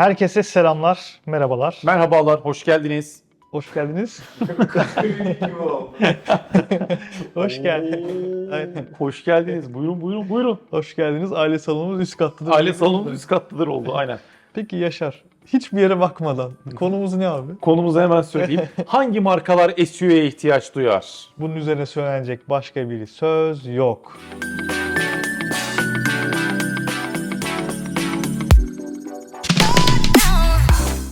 Herkese selamlar, merhabalar. Merhabalar, hoş geldiniz. Hoş geldiniz. Hoş geldiniz. Aynen. Hoş geldiniz. Buyurun, buyurun, buyurun. Hoş geldiniz. Aile salonumuz üst kattadır. Aile salonu üst kattadır oldu, aynen. Peki Yaşar, hiçbir yere bakmadan konumuz ne abi? Konumuzu hemen söyleyeyim. Hangi markalar SEO'ya ihtiyaç duyar? Bunun üzerine söylenecek başka bir söz yok.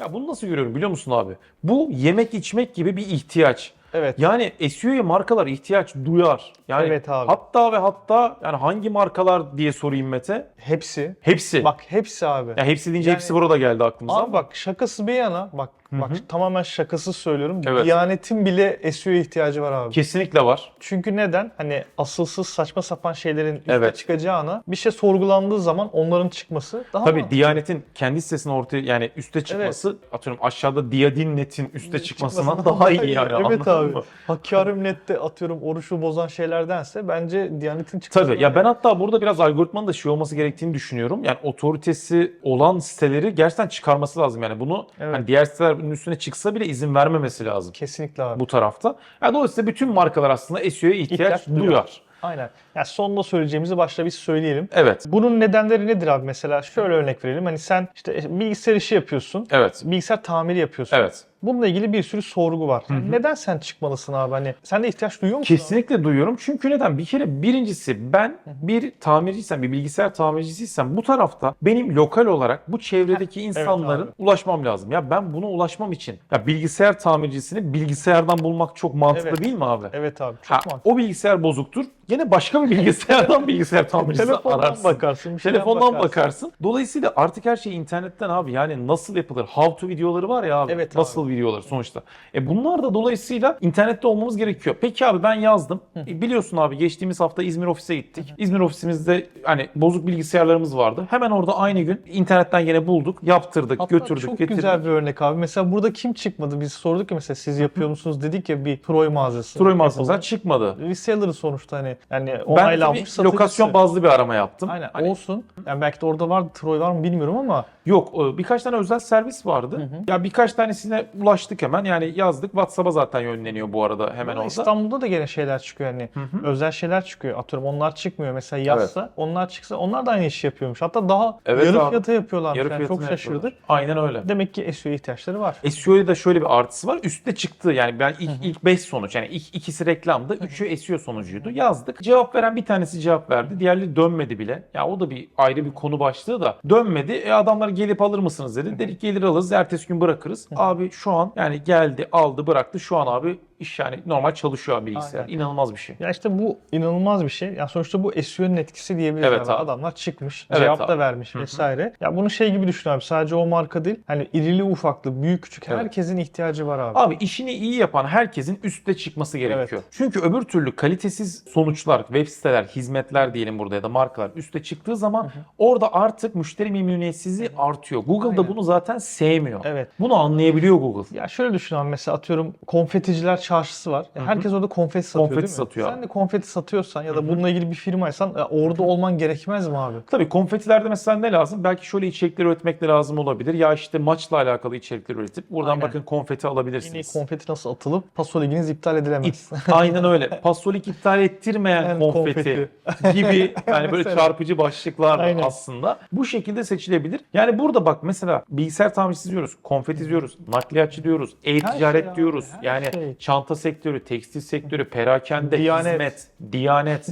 Ya bunu nasıl görüyorum biliyor musun abi? Bu yemek içmek gibi bir ihtiyaç. Evet. Yani SEO'ya markalar ihtiyaç duyar. Yani Evet abi. hatta ve hatta yani hangi markalar diye sorayım Mete? Hepsi. Hepsi. Bak hepsi abi. ya hepsi deyince Yani- hepsi burada geldi aklımıza. Abi bak şakası bir yana bak bak tamamen şakasız söylüyorum. Evet. Diyanetin bile SEO'ya ihtiyacı var abi. Kesinlikle var. Çünkü neden? Hani asılsız saçma sapan şeylerin üste Evet. çıkacağına bir şey sorgulandığı zaman onların çıkması daha Tabii mantıklı. Diyanet'in kendi sitesinin ortaya yani üste çıkması atıyorum aşağıda Diyadin.net'in üste çıkmasından daha iyi yani. Evet abi. mı? Hakkari nette atıyorum oruçlu bozan şeylerdense bence Diyanet'in çıkması. Tabii ya ben hatta burada biraz algoritmanın da şey olması gerektiğini düşünüyorum. Yani otoritesi olan siteleri gerçekten çıkarması lazım. Yani bunu Evet. hani diğer sitelerin üstüne çıksa bile izin vermemesi lazım Kesinlikle abi. bu tarafta. Yani dolayısıyla bütün markalar aslında SEO'ya ihtiyaç, İhtiyaç duyuyor. duyar. Aynen. Ya sonunda söyleyeceğimizi başta biz söyleyelim. Evet. Bunun nedenleri nedir abi mesela? Şöyle örnek verelim. Hani sen işte bilgisayar işi yapıyorsun. Evet. Bilgisayar tamiri yapıyorsun. Evet. Bununla ilgili bir sürü sorgu var. Yani neden sen çıkmalısın abi? Hani sen de ihtiyaç duyuyor musun? abi? Kesinlikle duyuyorum. Çünkü neden? Bir kere birincisi ben bir tamirciysem, bir bilgisayar tamircisiysem bu tarafta benim lokal olarak bu çevredeki insanların abi. ulaşmam lazım. Ya ben buna ulaşmam için ya bilgisayar tamircisini bilgisayardan bulmak çok mantıklı Evet. değil mi abi? Evet abi. Çok Ha, mantıklı. o bilgisayar bozuktur. Gene başka bir bilgisayardan bilgisayar tamircisi Telefondan ararsın. bakarsın. Telefondan bakarsın. Dolayısıyla artık her şey internetten abi. Yani nasıl yapılır? How to videoları var ya abi. Evet nasıl videoları sonuçta. E bunlar da dolayısıyla internette olmamız gerekiyor. Peki abi ben yazdım. E biliyorsun abi geçtiğimiz hafta İzmir ofise gittik. İzmir ofisimizde hani bozuk bilgisayarlarımız vardı. Hemen orada aynı gün internetten yine bulduk, yaptırdık, Hatta götürdük, çok getirdik. güzel bir örnek abi. Mesela burada kim çıkmadı? Biz sorduk ya mesela siz yapıyor musunuz dedik ya bir Troy mağazası. Troy yapalım. çıkmadı. Reseller'ı sonuçta hani yani Ben onaylanmış tabii satıcısı. lokasyon bazlı bir arama yaptım. Aynen Hani olsun. Yani belki de orada var Troy var mı bilmiyorum ama Yok e, birkaç tane özel servis vardı. Ya birkaç tanesine ulaştık hemen. Yani yazdık. WhatsApp'a zaten yönleniyor bu arada hemen orada. İstanbul'da da gene şeyler çıkıyor hani özel şeyler çıkıyor. Atıyorum onlar çıkmıyor. Mesela yazsa onlar çıksa onlar da aynı işi yapıyormuş. Hatta daha Evet yarı fiyata yapıyorlar. Yarı yani çok şaşırdık. Aynen öyle. Demek ki SEO ihtiyaçları var. SEO'ya da şöyle bir artısı var. Üste çıktı. Yani ben ilk ilk 5 sonuç yani ilk ikisi reklamdı. Üçü SEO sonucuydu. Yazdık. Cevap veren bir tanesi cevap verdi. Diğerleri dönmedi bile. Ya o da bir ayrı bir konu başlığı da. Dönmedi. E adamlar gelip alır mısınız dedi. Dedik gelir alırız. Ertesi gün bırakırız. Abi şu an yani geldi aldı bıraktı. Şu an abi iş yani normal çalışıyor bilgisayar. Aynen. İnanılmaz bir şey. Ya işte bu inanılmaz bir şey. Ya sonuçta bu SEO'nun etkisi diyebiliriz. Evet abi. Adamlar çıkmış, Evet cevap abi. da vermiş vesaire. Ya bunu şey gibi düşün abi. Sadece o marka değil. Hani irili ufaklı, büyük küçük Evet. herkesin ihtiyacı var abi. Abi işini iyi yapan herkesin üste çıkması gerekiyor. Çünkü öbür türlü kalitesiz sonuçlar, web siteler, hizmetler diyelim burada ya da markalar üste çıktığı zaman orada artık müşteri memnuniyetsizliği artıyor. Google da bunu zaten sevmiyor. Evet. Bunu anlayabiliyor Google. Ya şöyle düşün abi mesela atıyorum konfeticiler çarşısı var. Ya herkes orada konfeti satıyor Konfeti değil mi? satıyor Sen de konfeti satıyorsan ya da bununla ilgili bir firmaysan ya orada olman gerekmez mi abi? Tabii konfetilerde mesela ne lazım? Belki şöyle içerikler üretmek de lazım olabilir. Ya işte maçla alakalı içerikler üretip buradan Aynen. bakın konfeti Yine alabilirsiniz. konfeti nasıl atılıp paso liginiz iptal edilemez. Aynen öyle. Pasolik iptal ettirmeyen Yani konfeti, gibi yani böyle çarpıcı başlıklar Aynen. aslında. Bu şekilde seçilebilir. Yani burada bak mesela bilgisayar tamircisi diyoruz, konfeti diyoruz, nakliyatçı diyoruz, e-ticaret şey diyoruz. yani şey. çanta sektörü, tekstil sektörü, perakende, Diyanet. hizmet, diyanet.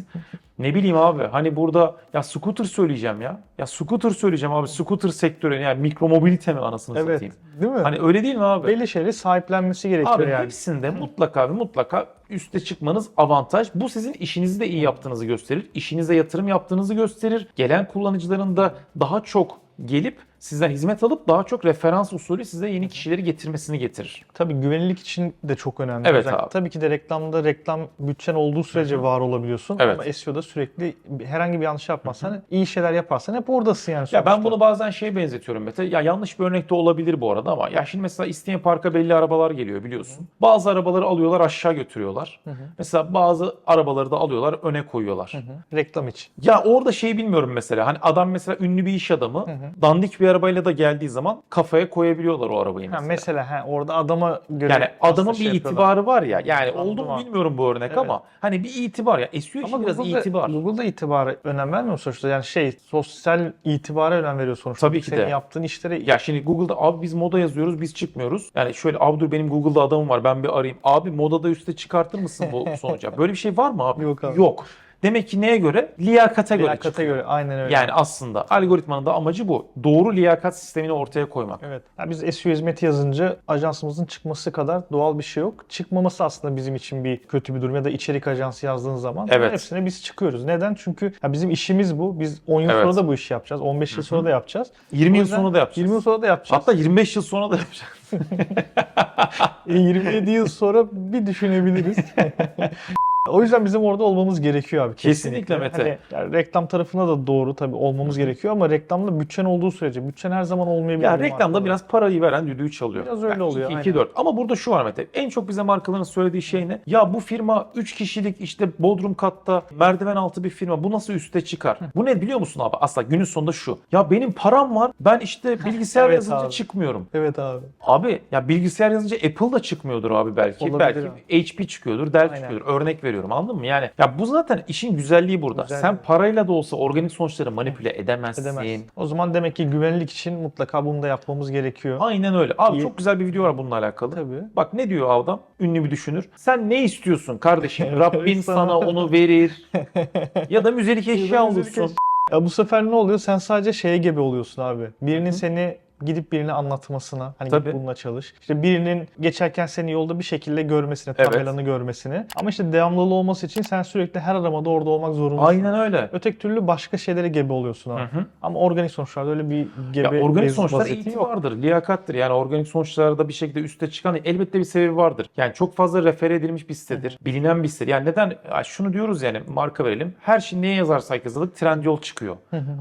Ne bileyim abi hani burada ya scooter söyleyeceğim ya. Ya scooter söyleyeceğim abi. Scooter sektörü yani mikromobilite mi anasını evet. satayım. Değil mi? Hani öyle değil mi abi? Belli şeyleri sahiplenmesi gerekiyor Abi yani. hepsinde mutlaka ve mutlaka üste çıkmanız avantaj. Bu sizin işinizi de iyi yaptığınızı gösterir. İşinize yatırım yaptığınızı gösterir. Gelen kullanıcıların da daha çok gelip sizden hizmet alıp daha çok referans usulü size yeni kişileri getirmesini getirir. Tabii güvenilirlik için de çok önemli. Evet Özellikle abi. Tabii ki de reklamda reklam bütçen olduğu sürece var olabiliyorsun. Evet. Ama SEO'da sürekli herhangi bir yanlış yapmazsan, iyi şeyler yaparsan hep oradasın yani Ya ben sonuçta. bunu bazen şeye benzetiyorum Mete. Ya yanlış bir örnek de olabilir bu arada ama ya şimdi mesela İstinye Park'a belli arabalar geliyor biliyorsun. Bazı arabaları alıyorlar aşağı götürüyorlar. Mesela bazı arabaları da alıyorlar öne koyuyorlar. Hı, reklam için. Ya orada şey bilmiyorum mesela. Hani adam mesela ünlü bir iş adamı dandik bir arabayla da geldiği zaman kafaya koyabiliyorlar o arabayı Ha, mesela. mesela ha, orada adama göre Yani adamın aslında bir şey itibarı var ya. Yani Anladım oldu mu abi. bilmiyorum bu örnek Evet. ama hani bir itibar ya. SEO işi biraz Google'da, itibar. Google'da itibara önem vermiyor sonuçta. Yani şey sosyal itibara önem veriyor sonuçta. Tabii ki Senin de. yaptığın işlere Ya şimdi Google'da abi biz moda yazıyoruz biz çıkmıyoruz. Yani şöyle abi dur benim Google'da adamım var ben bir arayayım. Abi modada üste çıkartır mısın bu sonuca? Böyle bir şey var mı abi? Yok abi. Yok. Demek ki neye göre? Liyakate göre liyakata çıkıyor. göre aynen öyle. Yani aslında algoritmanın da amacı bu. Doğru liyakat sistemini ortaya koymak. Evet. Ya biz SEO hizmeti yazınca ajansımızın çıkması kadar doğal bir şey yok. Çıkmaması aslında bizim için bir kötü bir durum ya da içerik ajansı yazdığın zaman Evet. hepsine biz çıkıyoruz. Neden? Çünkü ya bizim işimiz bu. Biz 10 yıl Evet. sonra da bu işi yapacağız. 15 yıl sonra da yapacağız. 20 O yıl sonra da yapacağız. 20 yıl sonra da yapacağız. Hatta 25 yıl sonra da yapacağız. E, 27 yıl sonra bir düşünebiliriz. O yüzden bizim orada olmamız gerekiyor abi. Kesinlikle Mete. Hani, yani reklam tarafına da doğru tabii olmamız gerekiyor ama reklamda bütçen olduğu sürece bütçen her zaman olmayabilir. Ya reklamda markalarda. biraz parayı veren düdüğü çalıyor. Biraz öyle Yani oluyor, 2, aynen. 4. Ama burada şu var Mete. En çok bize markaların söylediği şey ne? Ya bu firma 3 kişilik işte bodrum katta merdiven altı bir firma. Bu nasıl üste çıkar? Bu ne biliyor musun abi? Aslında günün sonunda şu. Ya benim param var. Ben işte bilgisayar Evet yazınca abi. çıkmıyorum. Evet abi. Abi ya bilgisayar yazınca Apple da çıkmıyordur abi belki. Olabilir belki HP çıkıyordur, Dell Aynen. çıkıyordur. Örnek veriyorum anladın mı? Yani ya bu zaten işin güzelliği burada. Güzel. Sen parayla da olsa organik sonuçları manipüle edemezsin. Edemez. O zaman demek ki güvenlik için mutlaka bunu da yapmamız gerekiyor. Aynen öyle. Abi İyi. çok güzel bir video var bununla alakalı. Tabii. Bak ne diyor adam? Ünlü bir düşünür. Sen ne istiyorsun kardeşim? Rabbin Sana- onu verir. ya da müzelik eşya olursun. Ya bu sefer ne oluyor? Sen sadece şeye gebe oluyorsun abi. Birinin seni gidip birine anlatmasına, hani Tabii. git bununla çalış. İşte birinin geçerken seni yolda bir şekilde görmesine, Evet. tabelanı görmesine. Ama işte devamlılığı olması için sen sürekli her aramada orada olmak zorundasın. Aynen öyle. Öteki türlü başka şeylere gebe oluyorsun abi. Hı hı. Ama organik sonuçlarda öyle bir gebe Ya organik sonuçlar vaziyeti yok. itibardır, liyakattır. Yani organik sonuçlarda bir şekilde üste çıkan elbette bir sebebi vardır. Yani çok fazla refer edilmiş bir sitedir. Bilinen bir sitedir. Yani neden? Ya şunu diyoruz yani marka verelim. Her şey neye yazarsak yazılık Trendyol çıkıyor.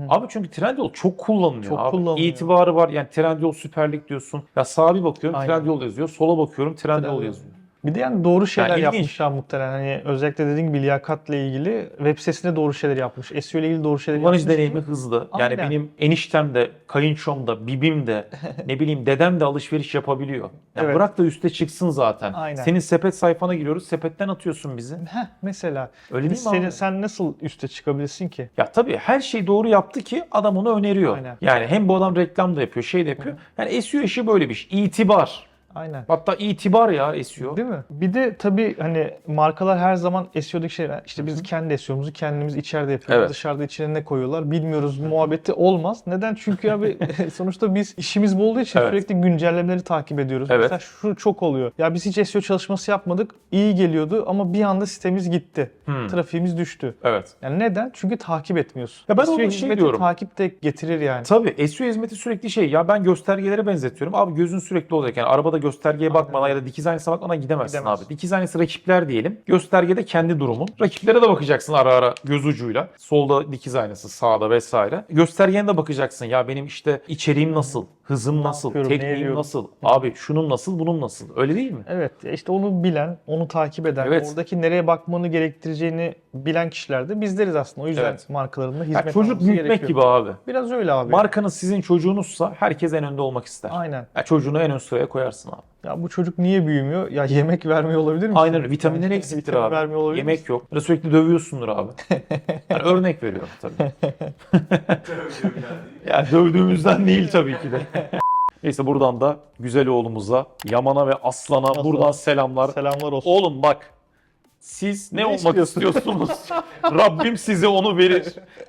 Abi çünkü Trendyol çok kullanılıyor Çok abi. kullanılıyor. İtibarı var. Yani Trendyol Süper Lig diyorsun. Ya sağa bir bakıyorum Aynen. Trendyol yazıyor. Sola bakıyorum Trendyol Trendyol. yazıyor. Bir de yani doğru şeyler ilginç. yapmışlar muhtemelen. Hani özellikle dediğim gibi liyakatla ilgili web sitesinde doğru şeyler yapmış. SEO ile ilgili doğru şeyler Kullanıcı yapmış. deneyimi hızlı. Yani Aynen. benim eniştem de, kayınçom da, bibim de, ne bileyim dedem de alışveriş yapabiliyor. Ya Evet. bırak da üste çıksın zaten. Aynen. Senin sepet sayfana giriyoruz. Sepetten atıyorsun bizi. Heh, mesela. Öyle değil mi Seni- sen nasıl üste çıkabilirsin ki? Ya tabii her şeyi doğru yaptı ki adam onu öneriyor. Aynen. Yani hem bu adam reklam da yapıyor, şey de yapıyor. Yani SEO işi böyle bir şey. İtibar. Aynen. Hatta itibar ya SEO. Değil mi? Bir de tabii hani markalar her zaman SEO'daki şey işte biz kendi SEO'muzu kendimiz içeride yapıyoruz. Evet. Dışarıda içine ne koyuyorlar bilmiyoruz muhabbeti olmaz. Neden? Çünkü abi sonuçta biz işimiz bu olduğu için Evet. sürekli güncellemeleri takip ediyoruz. Evet. Mesela şu çok oluyor. Ya biz hiç SEO çalışması yapmadık. iyi geliyordu ama bir anda sitemiz gitti. Hmm. Trafiğimiz düştü. Evet. Yani neden? Çünkü takip etmiyorsun. Ya ben SEO ona şey hizmeti diyorum. takip de getirir yani. Tabii SEO hizmeti sürekli şey ya ben göstergelere benzetiyorum. Abi gözün sürekli olacak yani arabada göstergeye bakmadan ya da dikiz aynasına bakmadan gidemezsin Gidemezsin. abi. Dikiz aynası rakipler diyelim. Göstergede kendi durumun. Rakiplere de bakacaksın ara ara göz ucuyla. Solda dikiz aynası sağda vesaire. Göstergene de bakacaksın ya benim işte içeriğim nasıl, hızım nasıl, yapıyorum, ne tekniğim ediyorum? nasıl, abi şunun nasıl, bunun nasıl. Öyle değil mi? Evet ya işte onu bilen, onu takip eden, Evet. oradaki nereye bakmanı gerektireceğini bilen kişiler de bizleriz aslında. O yüzden Evet. markalarında Ya hizmet çocuk alması büyütmek gerekiyor. gibi abi. Biraz öyle abi. Markanız sizin çocuğunuzsa herkes en önde olmak ister. Aynen. Ya çocuğunu en ön sıraya koyarsın abi. Ya bu çocuk niye büyümüyor? Ya yemek vermiyor olabilir mi? Aynen öyle. Vitaminleri eksiktir Vitamin abi. vermiyor olabilir Yemek misin? yok. Da sürekli dövüyorsundur abi. Yani örnek veriyorum tabii. yani dövdüğümüzden değil tabii ki de. Neyse buradan da güzel oğlumuza, Yaman'a ve Aslan'a Aslan. buradan selamlar. Selamlar olsun. Oğlum bak siz ne, Ne olmak istiyorsun? istiyorsunuz? Rabbim size onu verir.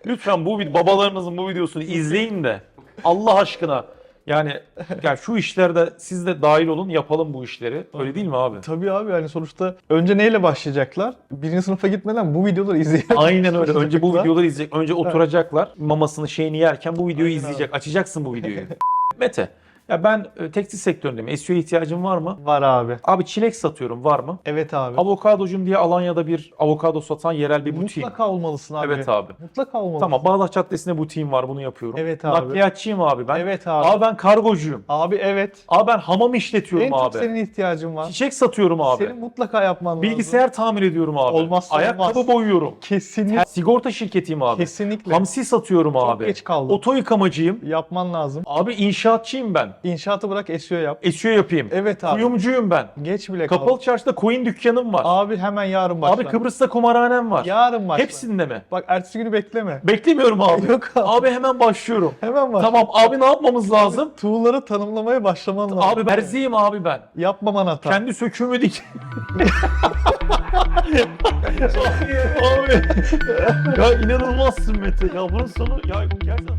Lütfen bu babalarınızın bu videosunu izleyin de Allah aşkına yani ya şu işlerde siz de dahil olun yapalım bu işleri. Öyle değil mi abi? Tabii abi yani sonuçta önce neyle başlayacaklar? Birinci sınıfa gitmeden bu videoları izleyecek. Aynen öyle. Önce bu videoları izleyecek. Önce oturacaklar. Mamasını şeyini yerken bu videoyu Aynen izleyecek. Açacaksın bu videoyu. Mete. Ya ben e, tekstil sektöründeyim. SEO ihtiyacım var mı? Var abi. Abi çilek satıyorum var mı? Evet abi. Avokadocum diye Alanya'da bir avokado satan yerel bir butiğim. Mutlaka olmalısın abi. Evet abi. Mutlaka olmalısın. Tamam Bağdat Caddesi'nde butiğim var bunu yapıyorum. Evet abi. Nakliyatçıyım abi ben. Evet abi. Abi ben kargocuyum. Abi evet. Abi ben hamam işletiyorum en çok abi. senin ihtiyacın var. Çiçek satıyorum abi. Senin mutlaka yapman lazım. Bilgisayar tamir ediyorum abi. Olmazsa Ayakkabı olmaz. boyuyorum. Kesinlikle. Sigorta şirketiyim abi. Kesinlikle. Hamsi satıyorum Çok abi. geç kaldın. Oto yıkamacıyım. Yapman lazım. Abi inşaatçıyım ben. İnşaatı bırak SEO yap. SEO yapayım. Evet abi. Kuyumcuyum ben. Geç bile kaldın. Kapalı çarşıda coin dükkanım var. Abi hemen yarın başla. Abi Kıbrıs'ta kumarhanem var. Yarın başla. Hepsinde mi? Bak ertesi günü bekleme. Beklemiyorum abi. Yok abi. Abi hemen başlıyorum. Hemen başla. Tamam abi ne yapmamız lazım? Tuğları tanımlamaya başlaman lazım. Abi berziyim abi ben. Yapmaman hata. Kendi söküğümü dik. abi, abi. ya inanılmazsın Mete. Ya bunun sonu ya gerçekten